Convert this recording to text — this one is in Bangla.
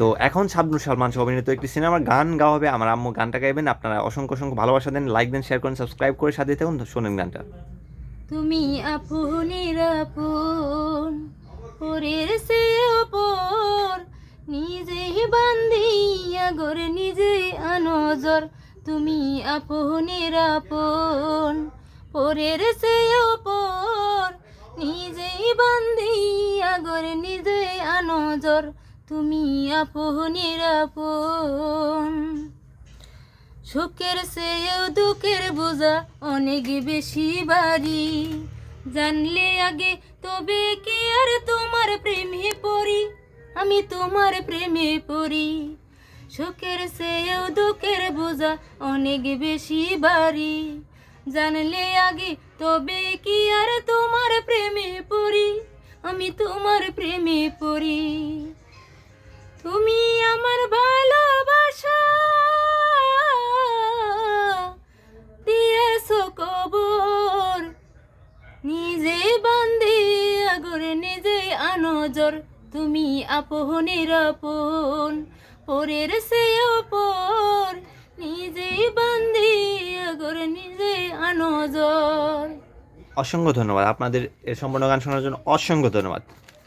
তো এখন শাবনুর সালমান সহ অভিনীত একটি সিনেমার গান গাওয়া হবে। আমার আম্মু গানটা গাইবেন, আপনারা অসংখ্য অসংখ্য ভালোবাসা দেন। লাইক দেন শেয়ার করেন সাবস্ক্রাইব করে সাথে থাকুন। শোনেন গানটা। তুমি আপনের আপন পরের সে অপর, নিজে বান্ধিয়া গরে নিজে আনজর তুমি আপনের, আপন পরের সে অপর, নিজে বান্ধিয়া গরে নিজে আনজর তুমি আপনের আপন সুখের চেয়েও দুঃখের বোঝা অনেক বেশি বাড়ি জানলে আগে তবে কি আর তোমার প্রেমে পড়ি? আমি তোমার প্রেমে পড়ি। সুখের চেয়েও দুঃখের বোঝা অনেক বেশি বাড়ি জানলে আগে তবে কি আর তোমার প্রেমে পড়ি? আমি তোমার প্রেমে পড়ি। নিজে আনজর তুমি আপনের আপন পরের সে অপর নিজেই বান্দি আগর, নিজে আনজর। অসংখ্য ধন্যবাদ। আপনাদের সম্পূর্ণ গান শোনার জন্য অসংখ্য ধন্যবাদ।